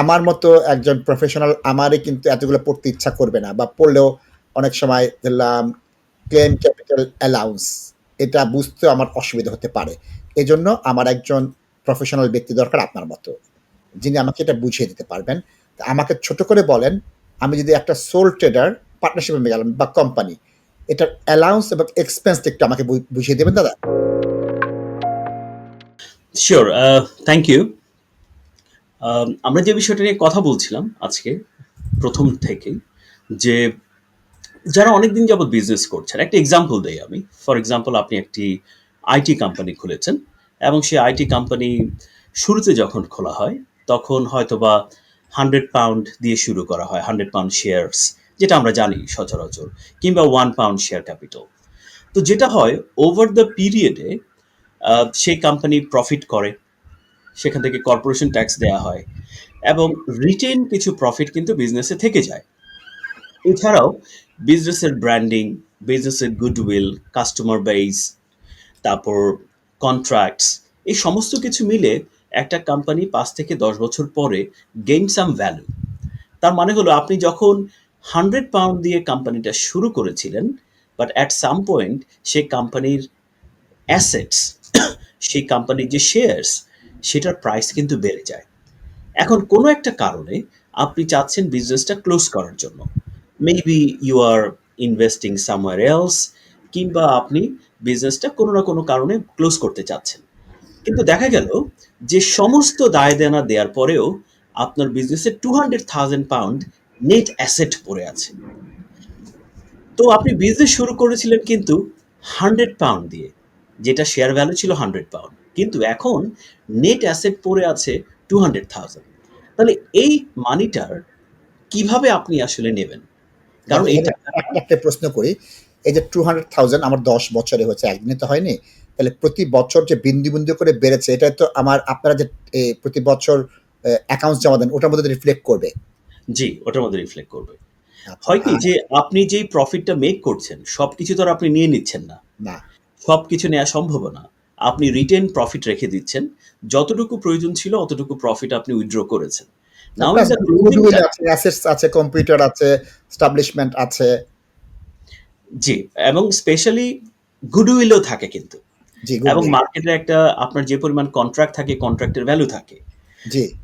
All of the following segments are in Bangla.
আমার মতো একজন প্রফেশনাল আমারই কিন্তু এতগুলো পড়তে ইচ্ছা করবে না বা পড়লেও অনেক সময় ধরলাম ক্লেম ক্যাপিটাল অ্যালাউন্স এটা বুঝতেও আমার অসুবিধা হতে পারে। এজন্য আমার একজন প্রফেশনাল ব্যক্তি দরকার আপনার মতো, যিনি আমাকে এটা বুঝিয়ে দিতে পারবেন। আমাকে ছোট করে বলেন, আমি যদি একটা সোল ট্রেডার পার্টনারশিপে গেলাম বা কোম্পানি এটার অ্যালাউন্স এবং এক্সপেন্স একটু আমাকে বুঝিয়ে দেবেন, দাদা? শিওর থ্যাংক ইউ আমরা যে বিষয়টা নিয়ে কথা বলছিলাম আজকে, প্রথম থেকেই, যে যারা অনেকদিন যাবত বিজনেস করছেন, একটা এক্সাম্পল দেই আমি। ফর এক্সাম্পল আপনি একটি আইটি কোম্পানি খুলেছেন এবং সেই আইটি কোম্পানি শুরুতে যখন খোলা হয়, তখন হয়তোবা হান্ড্রেড পাউন্ড দিয়ে শুরু করা হয় হান্ড্রেড পাউন্ড শেয়ারস যেটা আমরা জানি সচরাচর, কিংবা ওয়ান পাউন্ড শেয়ার ক্যাপিটাল তো যেটা হয় ওভার দ্য পিরিয়ডে সেই কোম্পানি প্রফিট করে। সেখান থেকে কর্পোরেশন ট্যাক্স দেওয়া হয়। এবং রিটেন কিছু প্রফিট কিন্তু বিজনেসে থেকে যায়। এছাড়াও বিজনেসের ব্র্যান্ডিং বিজনেসের গুডউইল কাস্টমার বেস তারপর কন্ট্রাক্টস এই সমস্ত কিছু মিলে একটা কোম্পানি পাঁচ থেকে দশ বছর পরে গেইন সাম ভ্যালু তার মানে হলো আপনি যখন হান্ড্রেড পাউন্ড দিয়ে কোম্পানিটা শুরু করেছিলেন বাট অ্যাট সাম পয়েন্ট সেই কোম্পানির অ্যাসেটস সেই কোম্পানির যে শেয়ার্স সেটার প্রাইস কিন্তু বেড়ে যায়। এখন কোনো একটা কারণে আপনি চাচ্ছেন বিজনেসটা ক্লোজ করার জন্য। Maybe you are investing somewhere else কিংবা আপনি বিজনেসটা কোনো না কোনো কারণে ক্লোজ করতে চাচ্ছেন। কিন্তু দেখা গেল যে সমস্ত দায় দেনা দেওয়ার পরেও আপনার বিজনেসে two hundred thousand pound net asset পড়ে আছে। তো আপনি বিজনেস শুরু করেছিলেন কিন্তু হান্ড্রেড পাউন্ড দিয়ে, যেটা শেয়ার ভ্যালু ছিল হান্ড্রেড পাউন্ড কিন্তু এখন নেট অ্যাসেট পড়ে আছে টু হান্ড্রেড থাউজেন্ড তাহলে এই মানিটার কীভাবে আপনি আসলে নেবেন? কারণ এটা একটা প্রশ্ন করি এই যে টু হান্ড্রেড থাউজেন্ড আমার দশ বছরে হচ্ছে একদিনে তো হয়নি তাহলে প্রতি বছর যে বিন্দু বিন্দু করে বেড়েছে এটা তো আমার আপনারা যে প্রতি বছর অ্যাকাউন্ট জমা দেন ওটার মধ্যে রিফ্লেক্ট করবে। জি ওটার মধ্যে রিফ্লেক্ট করবে। আচ্ছা, হয় কি যে আপনি যেই প্রফিটটা মেক করছেন সব কিছু তো আর আপনি নিয়ে নিচ্ছেন না। না। সব কিছু নেওয়া সম্ভব না। আপনি রিটেন প্রফিট রেখে দিচ্ছেন। যতটুকু প্রয়োজন ছিল অতটুকু প্রফিট আপনি উইথড্র করেছেন। নাও ইজ আছে অ্যাসেটস আছে কম্পিউটার আছে স্টাবলিশমেন্ট আছে। জি এবং স্পেশালি গুডউইলও থাকে কিন্তু। এবং মার্কেটে একটা আপনার যে পরিমাণ কন্ট্রাক্ট থাকে কন্ট্রাক্টের ভ্যালু থাকে।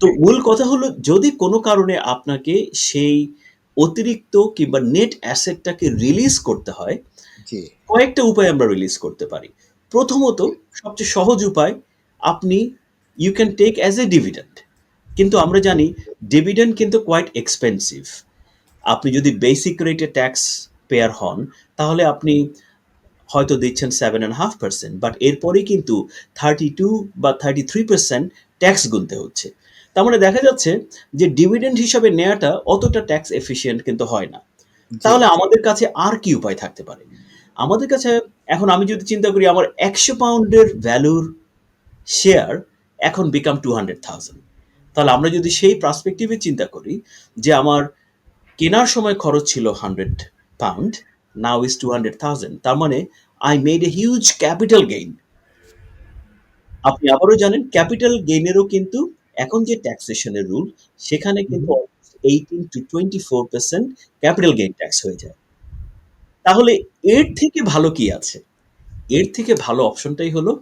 তো মূল কথা হলো যদি কোনো কারণে আপনাকে সেই অতিরিক্ত কিংবা নেট অ্যাসেটটাকে রিলিজ করতে হয় কয়েকটা উপায় আমরা রিলিজ করতে পারি। প্রথমত সবচেয়ে সহজ উপায় আপনি you can take as a dividend কিন্তু আমরা জানি ডিভিডেন্ড কিন্তু কোয়াইট এক্সপেন্সিভ আপনি যদি বেসিক রেটে ট্যাক্স পেয়ার হন তাহলে আপনি হয়তো দিচ্ছেন seven and half percent but এরপরেই কিন্তু থার্টি টু বা থার্টি থ্রি পার্সেন্ট ট্যাক্স গুনতে হচ্ছে। তার মানে দেখা যাচ্ছে যে ডিভিডেন্ড হিসাবে নেওয়াটা অতটা ট্যাক্স এফিসিয়েন্ট কিন্তু হয় না। তাহলে আমাদের কাছে আর কি উপায় থাকতে পারে? আমাদের কাছে এখন আমি যদি চিন্তা করি আমার একশো পাউন্ডের ভ্যালুর শেয়ার এখন বিকাম টু হান্ড্রেড থাউজেন্ড তাহলে আমরা যদি সেই পার্সপেক্টিভে চিন্তা করি যে আমার কেনার সময় খরচ ছিল hundred pound now is two hundred thousand তার মানে I made a huge capital gain আপনি আবারও জানেন ক্যাপিটাল গেইনেরও কিন্তু এখন যে ট্যাক্সেশনের রুল সেখানে কিন্তু eighteen to twenty four percent capital gain tax হয়ে যায়। তাহলে এর থেকে ভালো কি আছে? এর থেকে ভালো অপশনটাই হলো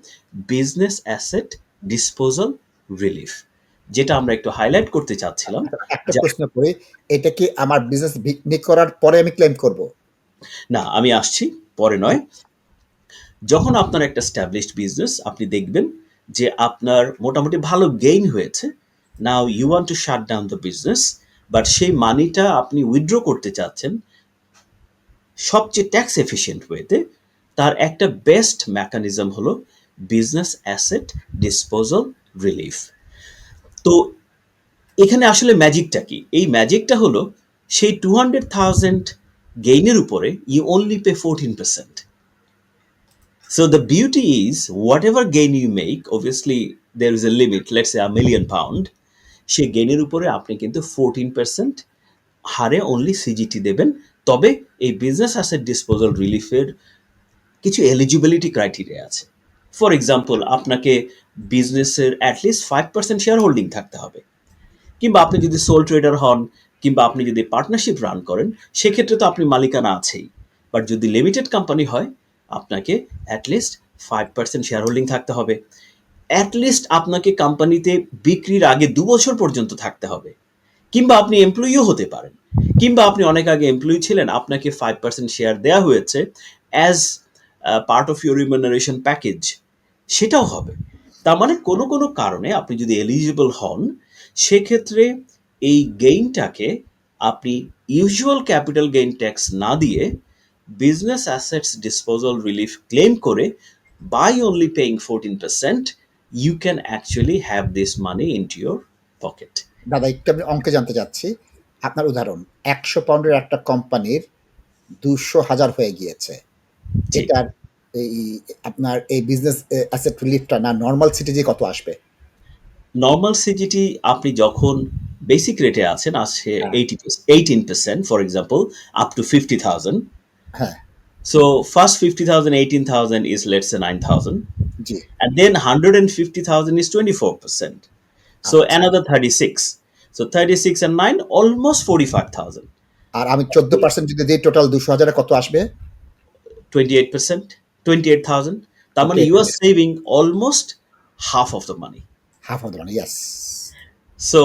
বিজনেস অ্যাসেট ডিসপোজাল রিলিফ যেটা আমরা একটু হাইলাইট করতে চাচ্ছিলাম। প্রশ্ন করি এটা কি আমার বিজনেস বিক্রি করার পরে আমি ক্লেম করব? না আমি আসছি পরে নয়। যখন আপনার একটা স্ট্যাবলিশড বিজনেস আপনি দেখবেন যে আপনার মোটামুটি ভালো গেইন হয়েছে now you want to shut down the business but সেই মানিটা আপনি উইথড্র করতে চাচ্ছেন সবচেয়ে ট্যাক্স এফিসিয়েন্ট ওয়েতে তার একটা বেস্ট মেকানিজম হলো বিজনেস অ্যাসেট ডিসপোজাল রিলিফ তো এখানে আসলে ম্যাজিকটা কি এই ম্যাজিকটা হলো সেই টু হান্ড্রেড থাউজেন্ড গেইনের উপরে you only pay fourteen percent So the beauty is, whatever gain you make, obviously there is a limit. Let's say a million pound. সে গেইনের উপরে আপনি কিন্তু ফোরটিন পার্সেন্ট হারে অনলি সিজিটি দেবেন তবে এই বিজনেস অ্যাসেট ডিসপোজাল রিলিফের কিছু এলিজিবিলিটি ক্রাইটেরিয়া আছে। ফর এক্সাম্পল আপনাকে বিজনেসের at least five percent share holding থাকতে হবে। কিংবা আপনি যদি সোল ট্রেডার হন, কিংবা আপনি যদি পার্টনারশিপ রান করেন, সেক্ষেত্রে তো আপনি মালিকানা আছেই। বাট যদি লিমিটেড কোম্পানি হয়, আপনাকে at least five percent share holding থাকতে হবে। অ্যাটলিস্ট আপনাকে কোম্পানিতে বিক্রির আগে দু বছর পর্যন্ত থাকতে হবে। কিংবা আপনি এমপ্লয়িও হতে পারেন, কিংবা আপনি অনেক আগে এমপ্লয়ি ছিলেন, আপনাকে ফাইভ পার্সেন্ট শেয়ার দেওয়া হয়েছে as part of your remuneration package সেটাও হবে। তার মানে কোনো কোনো কারণে আপনি যদি এলিজিবল হন, সেক্ষেত্রে এই গেইনটাকে আপনি ইউজুয়াল ক্যাপিটাল গেইন ট্যাক্স না দিয়ে business assets disposal relief claim করে by only paying fourteen percent you can actually have this money into pocket দাদা একটু আমি অঙ্কে জানতে চাচ্ছি। আপনার উদাহরণ একশো পাউন্ডের একটা কোম্পানির দুশো হাজার হয়ে গিয়েছে। এটার এই আপনার এই বিজনেস অ্যাসেট রিলিফটা না নর্মাল সিটিজি কত আসবে? নর্মাল সিজিটি আপনি যখন বেসিক রেটে আছেন আছে। Eighty eighteen percent for example up to fifty thousand হ্যাঁ। So first fifty thousand eighteen thousand is let's nine thousand G. And then 150,000 is 24%. So আচ্ছা। another 36. So 36 and 9, almost 45,000. আর আমি চোদ্দ পার্সেন্ট যদি দিই টোটাল দুশো হাজারে কত আসবে 28%, 28,000. তার মানে you are saving almost half of the money. Half of the yes so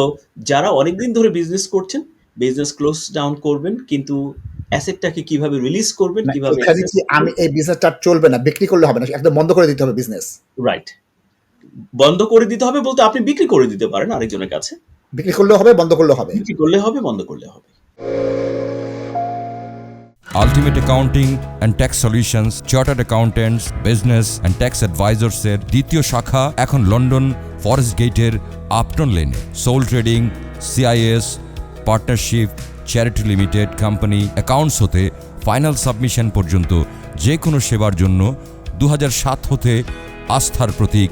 যারা অনেকদিন ধরে বিজনেস করছেন বিজনেস ক্লোজ ডাউন করবেন কিন্তু অ্যাসেটটাকে কীভাবে রিলিজ করবেন কীভাবে আমি এই বিজনেসটা চলবে না বিক্রি করলে হবে না একদম বন্ধ করে দিতে হবে বিজনেস রাইট বন্ধ করে দিতে হবে বলতে আপনি বিক্রি করে দিতে পারেন আরেকজনের কাছে। বিক্রি করলেও হবে বন্ধ করলেও হবে। বিক্রি করলে হবে বন্ধ করলে হবে। Ultimate accounting and tax solutions chartered accountants business and tax অ্যাডভাইজার্সের দ্বিতীয় শাখা এখন লন্ডন ফরেস্ট গেটের আপটন লেনে sole trading CIS partnership charity limited company accounts হতে ফাইনাল সাবমিশন পর্যন্ত যে কোনো সেবার জন্য দু সাত হতে আস্থার প্রতীক